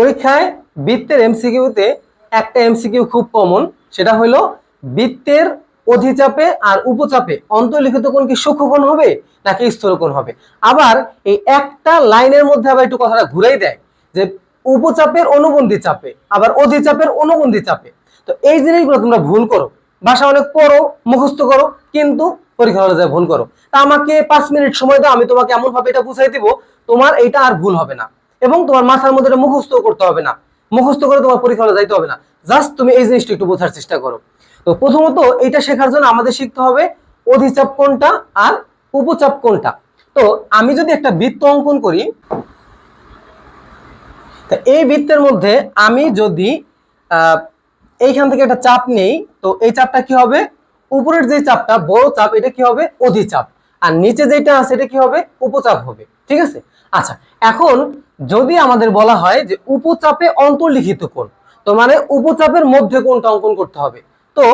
পরীক্ষায় বৃত্তের এমসিকিউতে একটা এমসিকিউ খুব কমন সেটা হলো বৃত্তের অধিচাপে আর উপচাপে অন্তর্লিখিত কোণ কি সূক্ষ্মকোণ হবে নাকি স্থূলকোণ হবে? আবার এই একটা লাইনের মধ্যে আবার একটু কথাটা ঘুরাই দেয় যে উপচাপের অনুবন্ধী চাপে, আবার অধিচাপের অনুবন্ধী চাপে। তো এই জিনিসগুলো তোমরা ভুল করো। ভাষা অনেক পড়ো, মুখস্থ করো, কিন্তু পরীক্ষা হলে যায় ভুল করো। তা আমাকে পাঁচ মিনিট সময় দাও, আমি তোমাকে এমন ভাবে এটা বুঝাই দিব, তোমার এইটা আর ভুল হবে না। এবং তোমার মাথার মধ্যে মুখস্থ করতে হবে না। মুখস্থ করে তোমার পরীক্ষা যাইতে হবে না। জাস্ট তুমি এই জিনিসটা একটু বোঝার চেষ্টা করো। তো প্রথমত এটা শেখার জন্য আমাদের শিখতে হবে অধিচাপ কোনটা আর উপচাপ কোনটা। তো আমি যদি একটা বৃত্ত অঙ্কন করি, তা এই বৃত্তের মধ্যে আমি যদি এইখান থেকে একটা চাপ নেই, তো এই চাপটা কি হবে? উপরের যে চাপটা, বড় চাপ, এটা কি হবে? অধিচাপ। আর নিচে যেটা আছে, এটা কি হবে? উপচাপ হবে। ঠিক আছে? আচ্ছা এখন যদি আমাদের বলা হয় যে উপচাপে অন্তর্লিখিত কোণ, তো মানে উপচাপের মধ্যে কোনটা অঙ্কন করতে হবে। তো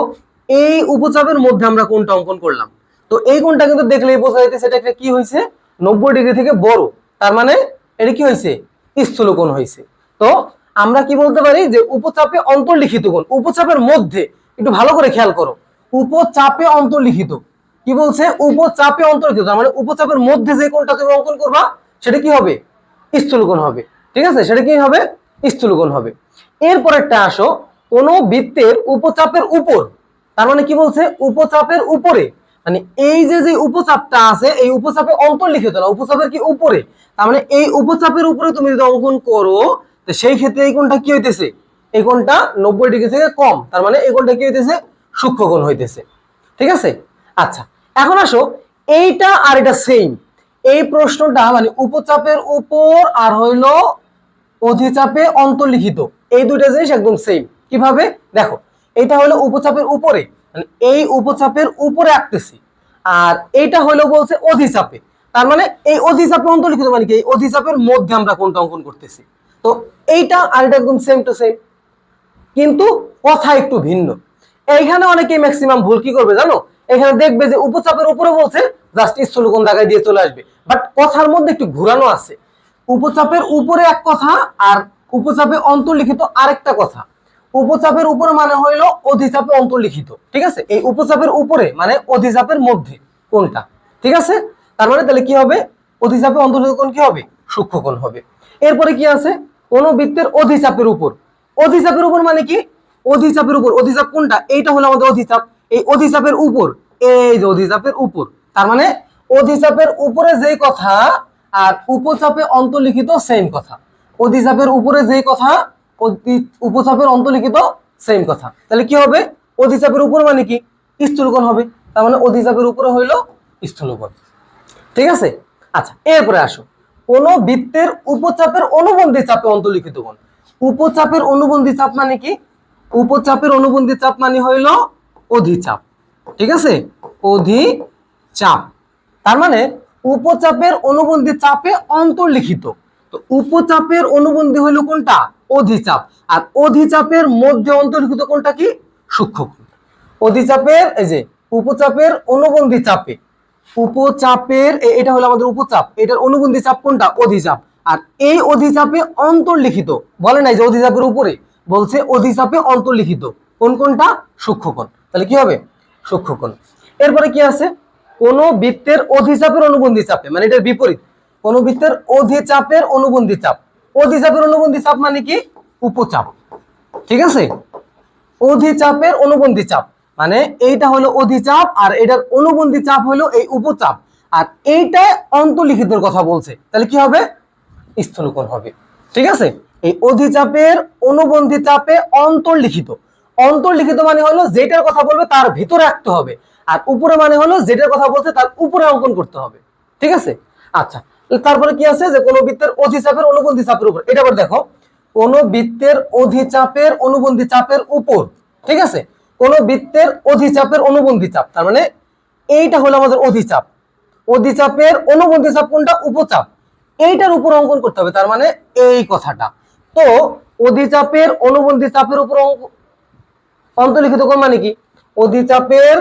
এই উপচাপের মধ্যে আমরা কোনটা অঙ্কন করলাম। তো এই কোণটা কিন্তু দেখলেই বোঝা যাইতেছে এটা একটা কি হয়েছে? নব্বই ডিগ্রি থেকে বড়। তার মানে এটা কি হয়েছে? স্থূল কোণ হয়েছে। তো আমরা কি বলতে পারি যে উপচাপে অন্তর্লিখিত কোণ, উপচাপের মধ্যে একটু ভালো করে খেয়াল করো। উপচাপে অন্তর্লিখিত। কি বলছে? উপচাপে অন্তর্লিখিত। তার মানে উপচাপের মধ্যে যে কোনটা তুমি অঙ্কন করবা, সেটা কি হবে? স্থূলকোণ হবে। ঠিক আছে? সেটা কি হবে? স্থূলকোণ হবে। এরপর একটা আসো, কোন বৃত্তের উপচাপের উপর। তার মানে কি বলছে? উপচাপের উপরে। মানে এই যে যে উপচাপটা আছে, এই উপচাপে অন্তর্লিখিত না, উপচাপের কি উপরে? তার মানে এই উপচাপের উপরে তুমি যদি অঙ্কন করো, তো সেই ক্ষেত্রে এই কোণটা কি হইতেছে? এই কোণটা নব্বই ডিগ্রি থেকে কম। তার মানে এই কোণটা কি হইতেছে? সূক্ষ্মকোণ হইতেছে। ঠিক আছে? আচ্ছা এখন আসো, এইটা আর এটা সেম এই প্রশ্নটা মানে উপচাপের উপর আর হইল অধিচাপে অন্তর্লিখিত। এই দুইটা জিনিস একদম সেম কীভাবে? দেখো এটা হলো উপচাপের উপরে। মানে এই উপচাপের উপরে আঁকতেছি। আর এইটা হলো বলছে অধিচাপে। তার মানে এই অধিচাপে অন্তর্লিখিত মানে কি? এই অধিচাপের মধ্যে আমরা কোনটা অঙ্কন করতেছি। তো এইটা আর এটা একদম সেম টু সেম কিন্তু কথা একটু ভিন্ন। এইখানে অনেকে ম্যাক্সিমাম ভুল কি করবে জানো? এখানে দেখবে যে উপচাপের উপরে বলছে, জাস্ট স্থূলকোণ দাগায় দিয়ে চলে আসবে। বাট কথার মধ্যে একটু ঘুরানো আছে। উপচাপের উপরে এক কথা আর উপচাপে অন্তর্লিখিত আরেকটা কথা। উপচাপের উপরে মানে হইল অধিচাপে অন্তর্লিখিত, ঠিক আছে? এই উপচাপের উপরে মানে অধিচাপের মধ্যে কোনটা, ঠিক আছে? তার মানে তাহলে কি হবে? অধিচাপে অন্তর্লিখিত কোণ কি হবে? সূক্ষ্মকোণ হবে। এরপরে কি আছে? কোন বৃত্তের অধিচাপের উপর। অধিচাপের উপর মানে কি? অধিচাপের উপর। অধিচাপ কোনটা? এইটা হলো আমাদের অধিচাপ। এই অধিচাপের উপর, এই যে অধিচাপের উপর, তার মানে অধিচাপের উপরে যেই কথা আর উপচাপে অন্তর্লিখিত সেম কথা। অধিচাপের উপরে যেই কথা উপচাপের অন্তর্লিখিত সেম কথা। তাহলে কি হবে? অধিচাপের উপর মানে কি? স্থূলকোণ হবে। তার মানে অধিচাপের উপরে হইল স্থূলকোণ। ঠিক আছে? আচ্ছা এরপরে আসো। কোন বৃত্তের উপচাপের অনুবন্ধী চাপে অন্তর্লিখিত কোণ। উপচাপের অনুবন্ধী চাপ মানে কি? উপচাপের অনুবন্ধী চাপ মানে হইল অধিচাপ, ঠিক আছে? অধিচাপ। তার মানে উপচাপের অনুবন্ধী চাপে অন্তর্লিখিত। তো উপচাপের অনুবন্ধী হইল কোনটা? অধিচাপ। আর অধিচাপের মধ্যে অন্তর্লিখিত কোনটা কি? সূক্ষ্মকোণ। অধিচাপের, এই যে, উপচাপের অনুবন্ধী চাপে। উপচাপের এটা হলো আমাদের উপচাপ। এটার অনুবন্ধী চাপ কোনটা? অধিচাপ। আর এই অধিচাপে অন্তর্লিখিত, বলে নাই যে অধিচাপের উপরে, বলছে অধিচাপে অন্তর্লিখিত। কোন কোনটা? সূক্ষ্মকোণ। তাহলে কি হবে? সূক্ষ্মকোণ। এরপরে কি আছে? কোন বৃত্তের অধিচাপের অনুবন্ধী চাপে মানে এটার বিপরীত। কোন বৃত্তের অধিচাপের অনুবন্ধী চাপ। অধিচাপের অনুবন্ধী চাপ মানে কি? উপচাপ। ঠিক আছে? অধিচাপের অনুবন্ধী চাপ। মানে এইটা হলো অধিচাপ আর এটার অনুবন্ধী চাপ হলো এই উপচাপ। আর এইটা অন্তর্লিখিতর কথা বলছে। তাহলে কি হবে? স্থূলকোণ হবে। ঠিক আছে? এই অধিচাপের অনুবন্ধী চাপে অন্তর্লিখিত। অন্তর্লিখিত মানে হলো যেটার কথা বলবে তার ভিতরে রাখতে হবে। আর উপরে মানে হলো যেটার কথা বলছে তার উপরে অঙ্কন করতে হবে। ঠিক আছে? আচ্ছা তারপরে কি আছে? যে কোন বৃত্তের অধিচাপের অনুবন্ধী চাপের উপর। এটা আবার দেখো, কোন বৃত্তের অধিচাপের অনুবন্ধী চাপের উপর। ঠিক আছে? কোন বৃত্তের অধিচাপের অনুবন্ধী চাপ। তার মানে এইটা হলো আমাদের অধিচাপ। অধিচাপের অনুবন্ধী চাপ কোনটা? উপচাপ। এইটার উপর অঙ্কন করতে হবে। তার মানে এই কথাটা। তো অধিচাপের অনুবন্ধী চাপের উপর অন্তর্লিখিত কোণ মানে কি? অধিচাপের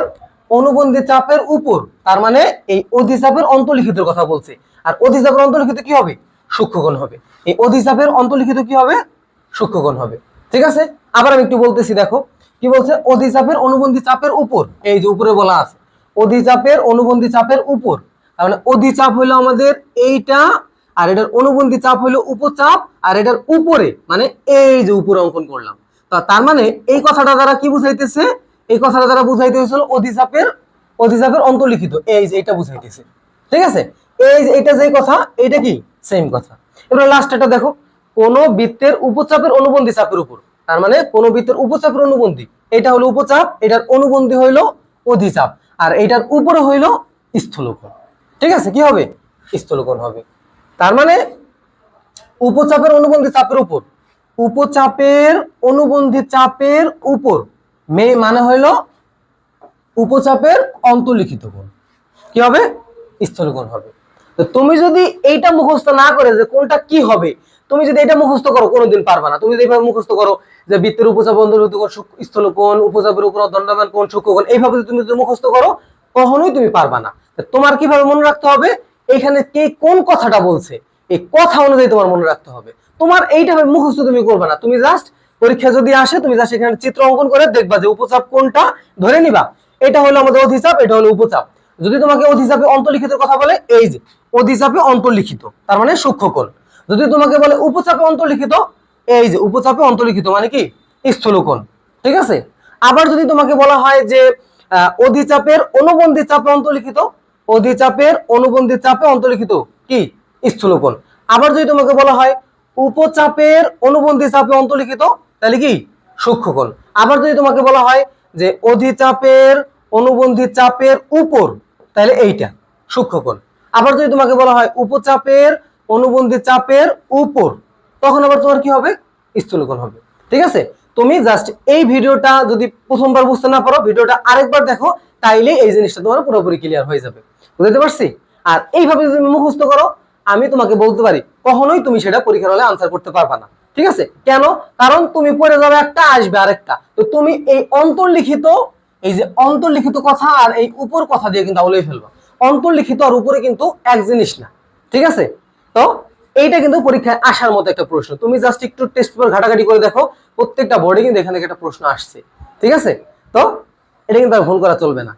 অনুবন্ধী চাপের উপর। তার মানে এই অধিচাপের অন্তর্লিখিত কথা বলছে। আর অধিচাপের অন্তর্লিখিত কি হবে? সূক্ষ্মকোণ হবে। এই অধিচাপের অন্তর্লিখিত কি হবে? সূক্ষ্মকোণ হবে। ঠিক আছে? আবার আমি একটু বলতেছি, দেখো। কি বলছে? অধিচাপের অনুবন্ধী চাপের উপর। এই যে উপরে বলা আছে। অধিচাপের অনুবন্ধী চাপের উপর। তার মানে অধিচাপ হলো আমাদের এইটা, আর এটার অনুবন্ধী চাপ হলো উপচাপ, আর এটার উপরে মানে এই যে উপরে অঙ্কন করলাম। তার মানে এই কথাটা দ্বারা কি বুঝাইতেছে? এই কথাটা দ্বারা বুঝাইতে হয়েছিল অধিচাপের অধিচাপের অন্তর্লিখিত। এই যে এটা বুঝাইতেছে। ঠিক আছে? এই যে এটা যে কথা, এটা কি? সেম কথা। এবার লাস্ট এটা দেখো। কোন বৃত্তের উপচাপের অনুবন্ধী চাপের উপর। তার মানে কোন বৃত্তের উপচাপের অনুবন্ধী। এটা হলো উপচাপ, এটার অনুবন্ধী হইল অধিচাপ। আর এটার উপরে হইল স্থূলকোণ। ঠিক আছে? কি হবে? স্থূলকোণ হবে। তার মানে উপচাপের অনুবন্ধী চাপের উপর। উপচাপের অনুবন্ধী চাপের উপর, মে মানে হইল উপচাপের অন্তর্লিখিত কোণ কি হবে? স্থূলকোণ হবে। তো তুমি যদি এইটা মুখস্থ না করে যে কোনটা কি হবে, তুমি যদি এটা মুখস্থ করো, কোনোদিন পারবা না। তুমি যদি এইভাবে মুখস্থ করো যে বৃত্তের উপচাপ অন্তর্লিখিত কোন সূক্ষ্ম- স্থূলকোণ উপচাপের উপর দণ্ডায়মান কোণ সূক্ষ্মকোণ এইভাবে তুমি যদি মুখস্থ করো, কখনোই তুমি পারবা না। তোমার কীভাবে মনে রাখতে হবে? এখানে কে কোন কথাটা বলছে, এই কথা অনুযায়ী তোমার মনে রাখতে হবে। তোমার এইটা মুখস্থ তুমি করবে না। তুমি জাস্ট পরীক্ষা যদি আসে, তুমি জাস্ট এখানে চিত্র অঙ্কন করে দেখবা যে উপচাপ কোনটা ধরে নিবা। এটা হলো আমাদের অধিচাপ, এটা হলো উপচাপ। যদি তোমাকে অধিচাপে অন্তর্লিখিত কথা বলে, এই যে, অধিচাপে অন্তর্লিখিত, তার মানে সূক্ষ্মকোণ। যদি তোমাকে বলে উপচাপে অন্তর্লিখিত, এই যে, উপচাপে অন্তর্লিখিত মানে কি? স্থূলকোণ। ঠিক আছে? আবার যদি তোমাকে বলা হয় যে অধিচাপের অনুবন্ধী চাপে অন্তর্লিখিত, অধিচাপের অনুবন্ধী চাপে অন্তর্লিখিত কি? স্থূলকোণ। আবার যদি তোমাকে বলা হয় উপচাপের অনুবন্ধী চাপে অন্তর্লিখিত, তাহলে কি? সূক্ষ্মকোণ। আবার যদি তোমাকে বলা হয় যে অধিচাপের, অনুবন্ধী চাপের উপর, তাহলে এইটা, সূক্ষ্মকোণ। আবার যদি তোমাকে বলা হয় উপচাপের, অনুবন্ধী চাপের উপর, তখন আবার তোমার কি হবে? স্থূলকোণ হবে। ঠিক আছে? তুমি জাস্ট এই ভিডিওটা যদি প্রথমবার বুঝতে না পারো, ভিডিওটা আরেকবার দেখো তাইলে এই জিনিসটা তোমার পুরোপুরি ক্লিয়ার হয়ে যাবে। বুঝতে পারছি? আর এইভাবে তুমি মুখস্থ করো আমি তোমাকে বলতে পারি, কখনোই তুমি সেটা পরীক্ষার হলে আনসার করতে পারবা না। ঠিক আছে? কেন? কারণ তুমি পড়ে যাবে একটা, আসবে আরেকটা। তো তুমি এই অন্তর্লিখিত, এই যে অন্তর্লিখিত কথা আর এই উপর কথা দিয়ে কিন্তু আউলাই ফেলবা। অন্তর্লিখিত আর উপরে কিন্তু এক জিনিস না। ঠিক আছে? তো এইটা কিন্তু পরীক্ষায় আসার মতো একটা প্রশ্ন। তুমি জাস্ট একটু টেস্ট পেপার ঘাটাঘাটি করে দেখো, প্রত্যেকটা বোর্ডে কিন্তু এখানে একটা প্রশ্ন আসছে। ঠিক আছে? তো এটা কিন্তু আর ভুল করা চলবে না।